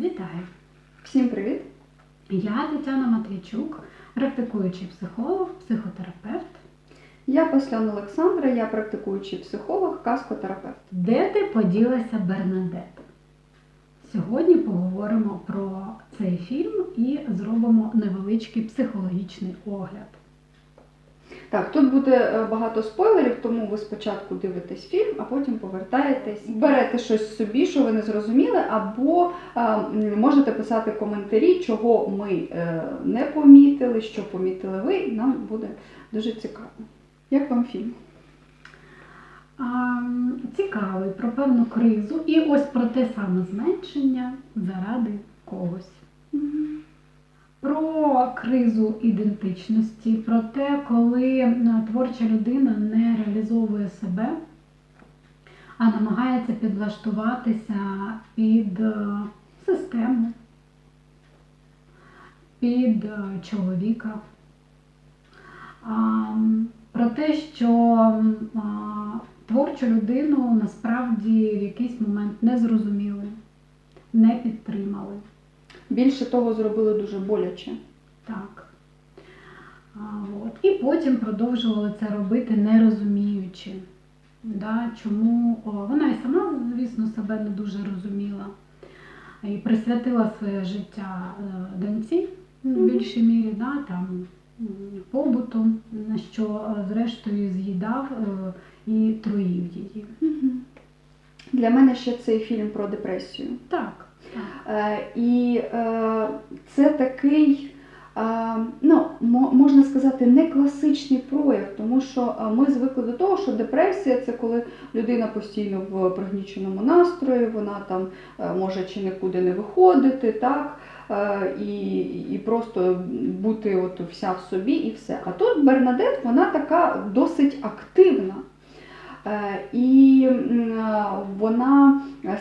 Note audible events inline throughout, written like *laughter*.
Вітаю! Всім привіт! Я Тетяна Матвійчук, практикуючий психолог, психотерапевт. Я Послян Олександра, я практикуючий психолог, каскотерапевт. Де ти поділася Бернадет? Сьогодні поговоримо про цей фільм і зробимо невеличкий психологічний огляд. Так, тут буде е, багато спойлерів, тому ви спочатку дивитесь фільм, а потім повертаєтесь, берете щось собі, що ви не зрозуміли, або е, можете писати коментарі, чого ми е, не помітили, що помітили ви. Нам буде дуже цікаво. Як вам фільм? А, цікавий про певну кризу і ось про те саме зменшення заради когось. Про кризу ідентичності, про те, коли е, творча людина не реалізовує себе, а намагається підлаштуватися під е, систему, під е, чоловіка. Про те, що творчу людину насправді в якийсь момент не зрозуміли, не підтримали. Більше того, зробили дуже боляче. Так. А, от. І потім продовжували це робити, не розуміючи, да, чому о, вона і сама, звісно, себе не дуже розуміла. І присвятила своє життя е, доньці в більшій мірі, да, там, побуту, на що е, зрештою з'їдав е, і труїв її. Для мене ще цей фільм про депресію. Так. Е, І е, це такий, е, ну, можна сказати, не класичний прояв, тому що ми звикли до того, що депресія це коли людина постійно в пригніченому настрої, вона там може чи нікуди не виходити, так, і, і просто бути от вся в собі і все. А тут Бернадет, вона така досить активна. Е, І е, вона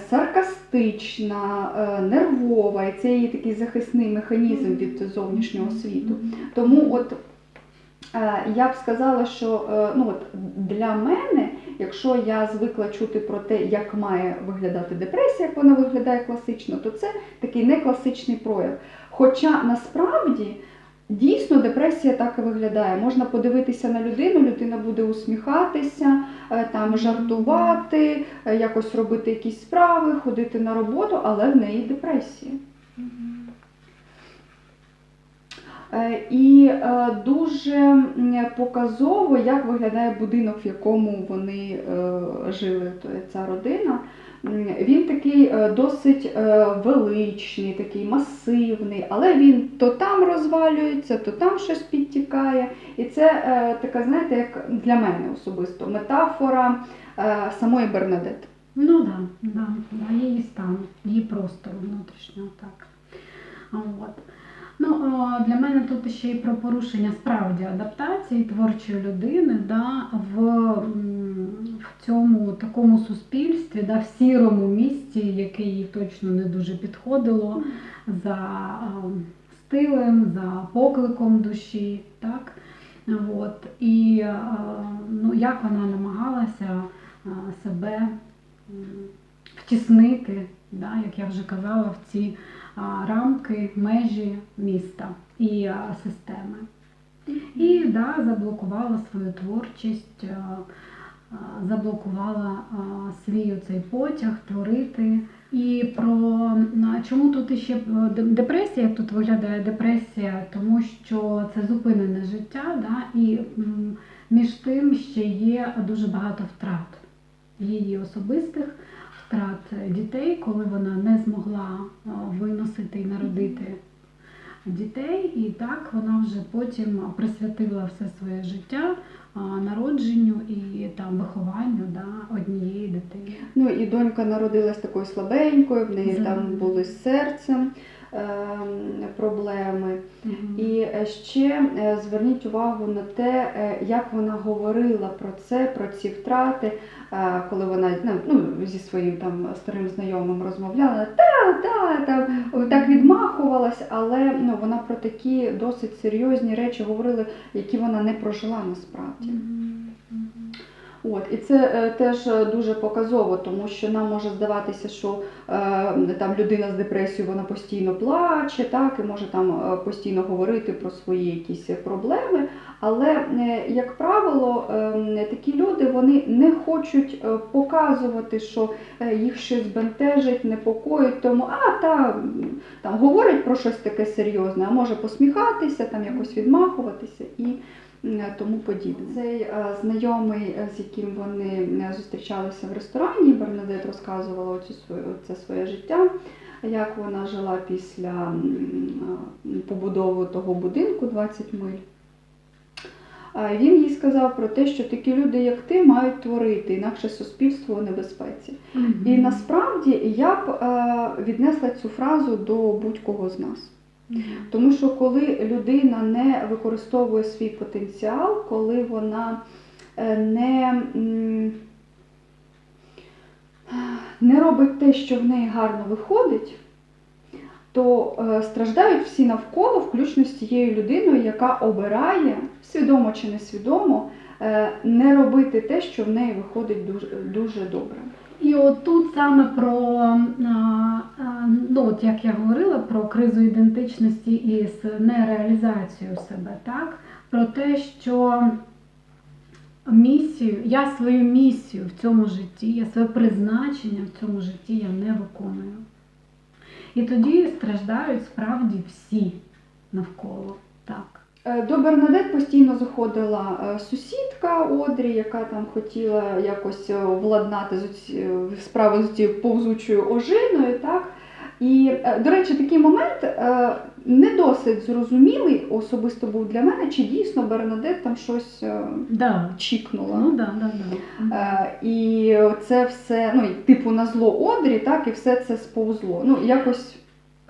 саркастична, е, нервова, і це її такий захисний механізм від зовнішнього світу. Тому от я б сказала, що ну, от для мене, якщо я звикла чути про те, як має виглядати депресія, як вона виглядає класично, то це такий не класичний прояв. Хоча насправді. Дійсно, депресія так і виглядає. Можна подивитися на людину, людина буде усміхатися, е, там жартувати, е, якось робити якісь справи, ходити на роботу, але в неї депресія. Е, І дуже показово, як виглядає будинок, в якому вони жили, ця родина. Він такий е, досить е, величний, такий масивний, але він то там розвалюється, то там щось підтікає. І це е, така, знаєте, як для мене особисто метафора самої Бернадет. Ну так, да, да, да, її стан, її простору внутрішнього, так. От. Ну, для мене тут ще й про порушення справді адаптації творчої людини да, в, в цьому такому суспільстві, да, в сірому місті, яке їй точно не дуже підходило за стилем, за покликом душі. Так? От. І ну, як вона намагалася себе втіснити, да, як я вже казала, в ці рамки, межі міста і системи. І да, заблокувала свою творчість, заблокувала свій оцей потяг творити. І про чому тут іще е, депресія, як тут виглядає депресія, тому що це зупинене життя, да, і між тим ще є дуже багато втрат. Її особистих втрат дітей, коли вона не змогла виносити і народити дітей. І так вона вже потім присвятила все своє життя народженню і там вихованню да, однієї дитини. Ну і донька народилась такою слабенькою, в неї Мгм. там були з серцем ем, проблеми. І е, ще е, зверніть увагу на те, е, як вона говорила про це, про ці втрати, коли вона ну, ну, зі своїм там старим знайомим розмовляла, та, та, там так відмахувалась, але ну, вона про такі досить серйозні речі говорила, які вона не прожила насправді. Мгм. От, і це е, теж е, дуже показово, тому що нам може здаватися, що е, там людина з депресією вона постійно плаче, так, і може там е, постійно говорити про свої якісь проблеми. Але, е, як правило, е, такі люди вони не хочуть е, показувати, що їх щось бентежить, непокоїть, тому а та там говорить про щось таке серйозне, а може посміхатися, там якось відмахуватися і тому подібне. Цей е, знайомий, е, з яким вони е, зустрічалися в ресторані, Бернадет розказувала оцю своє, це своє життя, як вона жила після побудови того будинку 20 миль. Він їй сказав про те, що такі люди, як ти, мають творити, інакше суспільство у небезпеці. І насправді я б віднесла цю фразу до будь-кого з нас. Тому що коли людина не використовує свій потенціал, коли вона е, не, не робить те, що в неї гарно виходить, то е, страждають всі навколо, включно з тією людиною, яка обирає, свідомо чи несвідомо, е, не робити те, що в неї виходить дуже, дуже добре. І от тут саме про, ну от як я говорила, про кризу ідентичності і з нереалізацією себе, так? Про те, що місію, я свою місію в цьому житті, я своє призначення в цьому житті я не виконую. І тоді страждають справді всі навколо. Е, До Бернадет постійно заходила е, сусідка Одрі, яка там хотіла якось владнати е, справи з цією повзучою ожиною. Так? І, до речі, такий момент не досить зрозумілий особисто був для мене, чи дійсно Бернадет там щось Да. чікнула. Ну да, да, да. І це все, ну, типу на зло Одрі, так, і все це сповзло. Ну, якось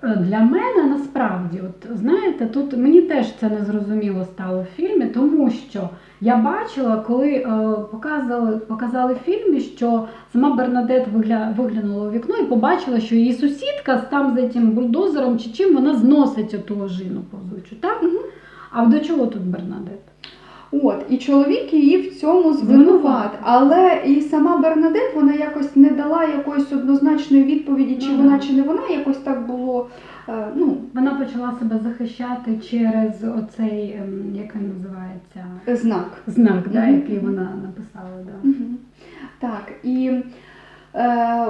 Для мене насправді, от знаєте, тут мені теж це не зрозуміло стало в фільмі, тому що я бачила, коли е, показали, показали в фільмі, що сама Бернадет вигля, виглянула у вікно і побачила, що її сусідка з там за цим бульдозером чи чим вона зносить оту ожину повзучу, так? А до чого тут Бернадет? От, і чоловік її в цьому звинуват. Але і сама Бернадет вона якось не дала якоїсь однозначної відповіді, чи Ну, вона, чи не вона, якось так було. е, Ну, Вона почала себе захищати через оцей, ем, як він називається, знак. знак, да, який вона написала. Да. Так, і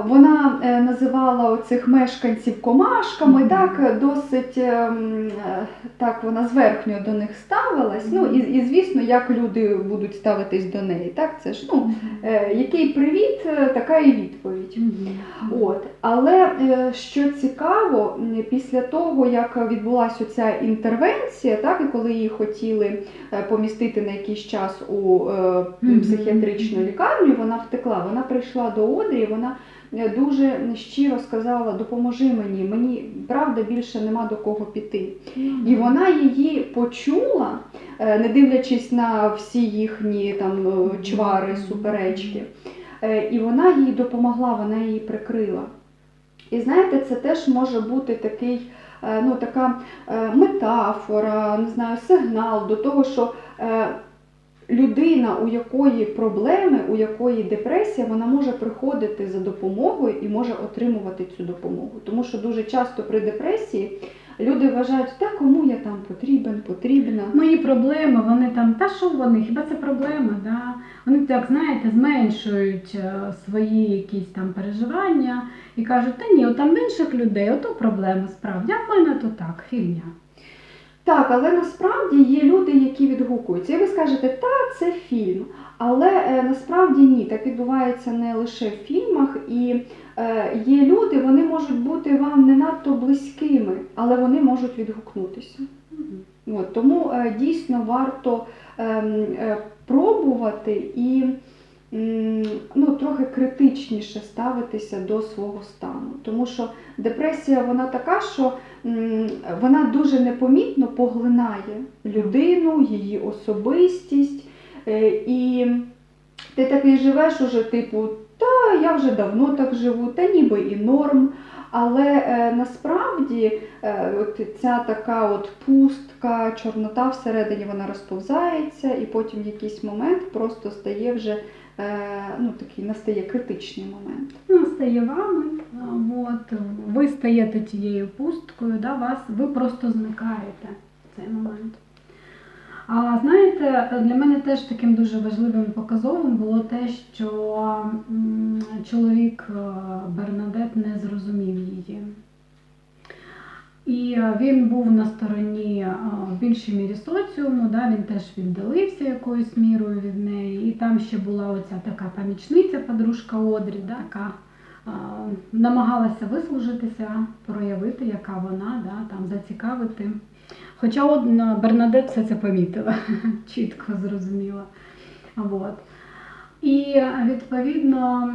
вона е, називала оцих мешканців комашками, Мгм. так, досить ем, е, так вона зверхньо до них ставилась. Ну, і, і звісно, як люди будуть ставитись до неї. Так, це ж ну, е, який привіт, е, така і відповідь. Мгм. От, але е, що цікаво, після того, як відбулася ця інтервенція, так, і коли її хотіли е, помістити на якийсь час у е, психіатричну лікарню, вона втекла. Вона прийшла до Одрі, вона е, дуже щиро сказала: допоможи мені, мені правда більше нема до кого піти. І вона її почула, е, не дивлячись на всі їхні там е, чвари, суперечки. І вона їй допомогла, вона її прикрила. І знаєте, це теж може бути такий, ну, така метафора, не знаю, сигнал до того, що людина, у якої проблеми, у якої депресія, вона може приходити за допомогою і може отримувати цю допомогу. Тому що дуже часто при депресії люди вважають, та кому я там потрібен, потрібна. Мої проблеми, вони там, та що вони, хіба це проблема? Да? Вони так, знаєте, зменшують е, свої якісь там переживання і кажуть, та ні, от там інших людей, ото проблема справді, а в мене то так, фігня. Так, але насправді є люди, які відгукуються. І ви скажете, та це фільм. Але е, насправді ні, так відбувається не лише в фільмах, і е, є люди, вони можуть бути вам не надто близькими, але вони можуть відгукнутися. От, тому е, дійсно варто ем, е, пробувати і ну, трохи критичніше ставитися до свого стану. Тому що депресія вона така, що вона дуже непомітно поглинає людину, її особистість. Е, І ти такий живеш уже, типу, та я вже давно так живу, та ніби і норм. Але е, насправді е, от ця така от пустка, чорнота всередині вона розповзається, і потім в якийсь момент просто стає вже ну, такий настає критичний момент. настає вами, от, ви стаєте тією пусткою, да, вас, ви просто зникаєте в цей момент. А знаєте, для мене теж таким дуже важливим і показовим було те, що м, чоловік е, Бернадет не зрозумів її. І е, він був на стороні е, в більшій мірі соціуму, да, він теж віддалився якоюсь мірою від неї. І там ще була оця така помічниця, подружка Одрі, да, яка е, намагалася вислужитися, проявити, яка вона, да, там, зацікавити. Хоча от на Бернадет все це помітила, *laughs* чітко зрозуміла. От. І відповідно, а,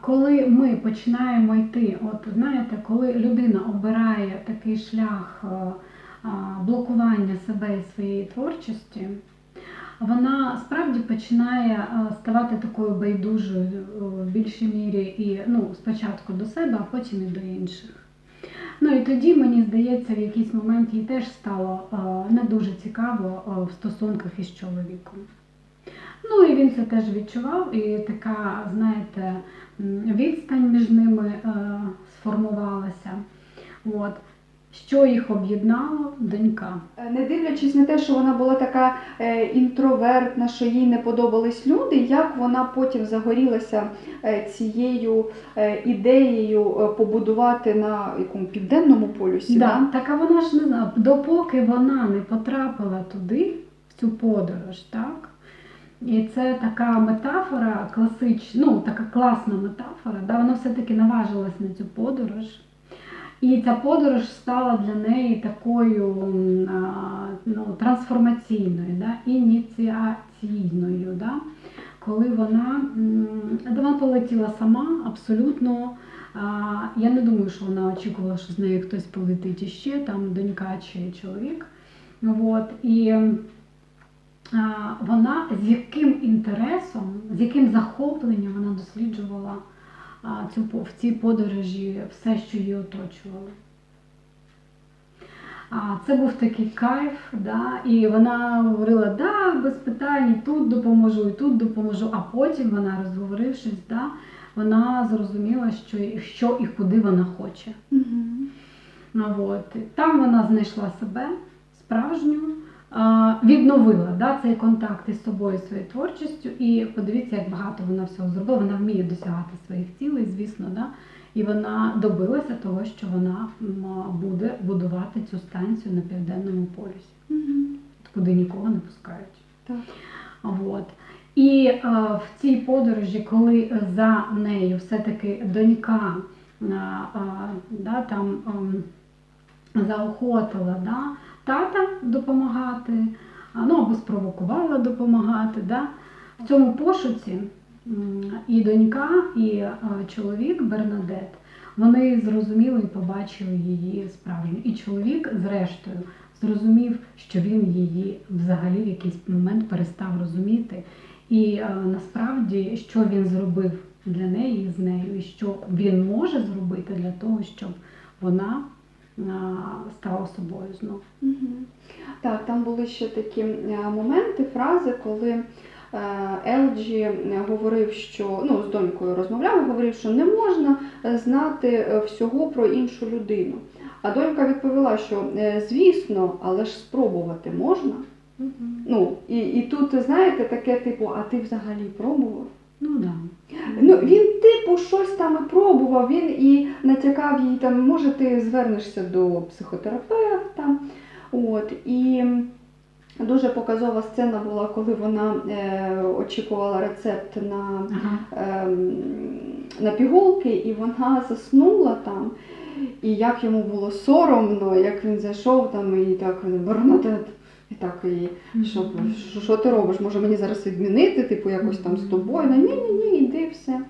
коли ми починаємо йти, от знаєте, коли людина обирає такий шлях е, блокування себе і своєї творчості, вона справді починає е, ставати такою байдужою е, в більшій мірі і ну, спочатку до себе, а потім і до інших. Ну і тоді, мені здається, в якийсь момент їй теж стало не дуже цікаво в стосунках із чоловіком. Ну і він це теж відчував, і така, знаєте, відстань між ними е, сформувалася. От. Що їх об'єднало? Донька. Е, Не дивлячись на те, що вона була така е, інтровертна, що їй не подобались люди, як вона потім загорілася е, цією ідеєю побудувати на якому південному полюсі. Да, так а вона ж не знала, допоки вона не потрапила туди, в цю подорож, так? І це така метафора класична, ну така класна метафора, да, вона все-таки наважилась на цю подорож. І ця подорож стала для неї такою ну, трансформаційною, да, ініціаційною. Да, коли вона, вона полетіла сама абсолютно. Я не думаю, що вона очікувала, що з нею хтось полетить іще, там донька чи чоловік. От. І вона з яким інтересом, з яким захопленням вона досліджувала цю, в цій подорожі все, що її оточувало. А, Це був такий кайф, да? і вона говорила, да, без питань, і тут допоможу, і тут допоможу. А потім вона, розговорившись, да, вона зрозуміла, що, і- що і куди вона хоче. Ну, от. Там вона знайшла себе справжню, відновила да, цей контакт із собою, своєю творчістю. І подивіться, як багато вона всього зробила. Вона вміє досягати своїх цілей, звісно, да? і вона добилася того, що вона буде будувати цю станцію на південному полюсі, Мгм. куди нікого не пускають. Так. От. І е, в цій подорожі, коли за нею все-таки донька е, е, да, там, ем, заохотила да, тата допомагати, ну або спровокувала допомагати. Да, в цьому пошуці і донька, і чоловік Бернадет, вони зрозуміли і побачили її справжню. І чоловік, зрештою, зрозумів, що він її взагалі в якийсь момент перестав розуміти. І насправді, що він зробив для неї з нею, і що він може зробити для того, щоб вона стала собою знову. Мгм. Так, там були ще такі е, моменти, фрази, коли е, Елджі говорив, що ну, з донькою розмовляв, говорив, що не можна е, знати всього про іншу людину. А донька відповіла, що звісно, але ж спробувати можна. Ну, і, і тут, знаєте, таке типу, а ти взагалі пробував? Ну да. Ну, він, типу, щось там і пробував, він і натякав їй там, може, ти звернешся до психотерапевта. От, і дуже показова сцена була, коли вона е, очікувала рецепт на, Ага. ем, на пігулки, і вона заснула там. І як йому було соромно, як він зайшов там і так і так і що, що, що ти робиш? Може мені зараз відмінити, типу, якось там з тобою? Ну, ні, ні, ні, йди все.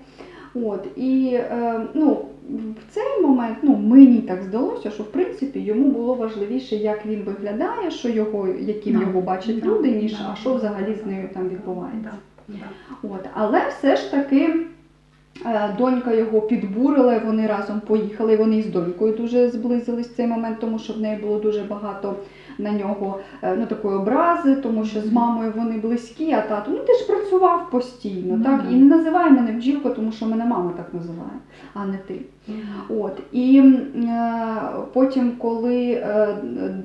От, і е, ну, в цей момент ну, мені так здалося, що в принципі йому було важливіше, як він виглядає, що його, яким Да, його бачать да, люди, ніж да. а що взагалі з нею там відбувається. Да, да. От, але все ж таки е, донька його підбурила, і вони разом поїхали. і Вони з донькою дуже зблизились в цей момент, тому що в неї було дуже багато на нього е, ну, такої образи, тому що з мамою вони близькі, а тату ну ти ж працював постійно, Ну, так? І не називай мене бджілко, тому що мене мама так називає, а не ти. От і е, потім, коли е,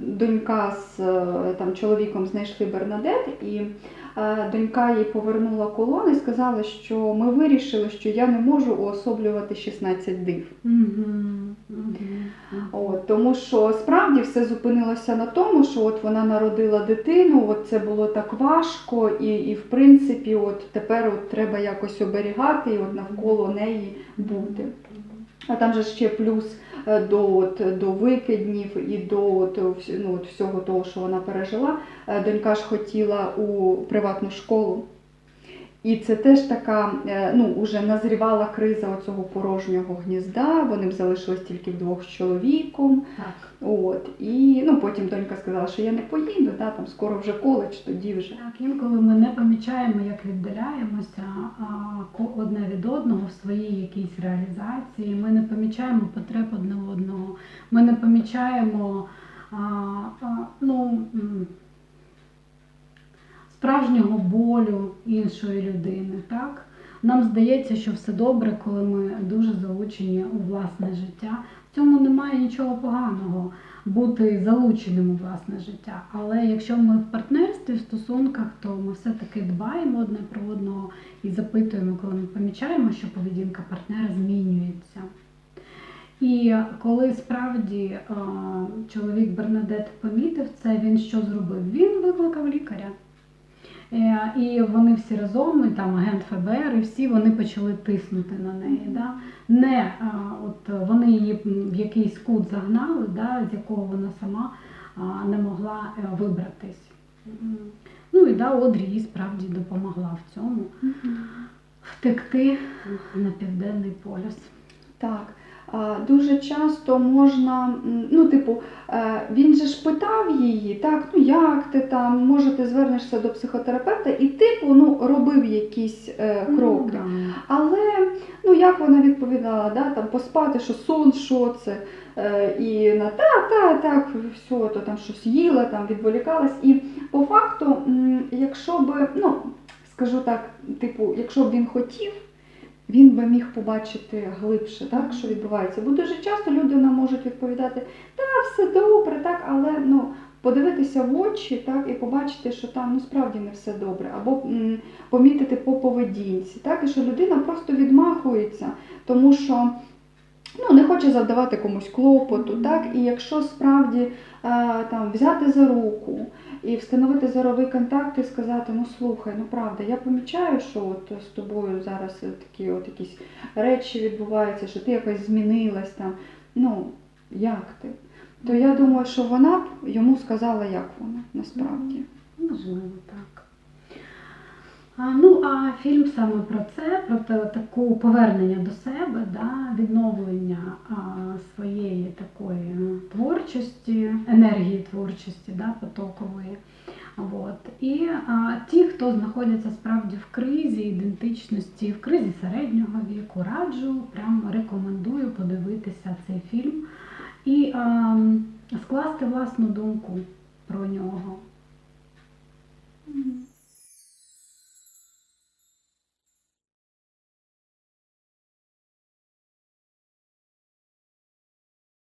донька з е, там чоловіком знайшли Бернадет, і донька їй повернула колони, сказала, що ми вирішили, що я не можу уособлювати 16 див. Мгм. От, тому що справді все зупинилося на тому, що от вона народила дитину, от це було так важко, і, і в принципі, от тепер от треба якось оберігати і от навколо неї бути. А там же ще плюс е, до, от, до викиднів і до от, ну, от всього того, що вона пережила. Е, Донька ж хотіла у приватну школу. І це теж така, е, ну, уже назрівала криза оцього порожнього гнізда. Вони б залишились тільки вдвох з чоловіком. Так. От. І ну, потім донька сказала, що я не поїду, да, там скоро вже коледж, тоді вже. Так, інколи ми не помічаємо, як віддаляємося одне від одного в своїй якійсь реалізації. Ми не помічаємо потреб одне одного. Ми не помічаємо а, а, ну, справжнього болю іншої людини. Так? Нам здається, що все добре, коли ми дуже залучені у власне життя. В цьому немає нічого поганого бути залученим у власне життя. Але якщо ми в партнерстві, в стосунках, то ми все-таки дбаємо одне про одного і запитуємо, коли ми помічаємо, що поведінка партнера змінюється. І коли справді чоловік Бернадет помітив це, він що зробив? Він викликав лікаря. Е, І вони всі разом, і там агент ФБР, і всі вони почали тиснути на неї. Да? Не от вони її в якийсь кут загнали, да, з якого вона сама не могла е, вибратись. Ну і да, Одрі їй справді допомогла в цьому втекти на південний полюс. Так. А, Дуже часто можна, ну, типу, е, він же ж питав її, так, ну як ти там, може ти звернешся до психотерапевта, і типу, ну, робив якісь е, кроки. Ну, да. Але ну як вона відповідала, да, там поспати, що сон, що це, е, і на та, та, так, все, то там щось їла, там відволікалась. І по факту, якщо би, ну скажу так, типу, якщо б він хотів. Він би міг побачити глибше, так, що відбувається. Бо дуже часто люди нам можуть відповідати, та все добре, так, але ну, подивитися в очі так, і побачити, що там ну, справді не все добре, або м, помітити по поведінці, так, і що людина просто відмахується, тому що ну, не хоче завдавати комусь клопоту. Так, і якщо справді е, там, взяти за руку і встановити зоровий контакт і сказати, ну слухай, ну правда, я помічаю, що от з тобою зараз такі от якісь речі відбуваються, що ти якось змінилась там. Ну, як ти? То я думаю, що вона б йому сказала, як вона насправді. Можливо, так. А, ну, а фільм саме про це, про те, таку повернення до себе, да, відновлення а, своєї такої е, творчості, енергії творчості, да, потокової. От. І а, ті, хто знаходяться справді в кризі ідентичності, в кризі середнього віку, раджу, прям рекомендую подивитися цей фільм і а, скласти власну думку про нього.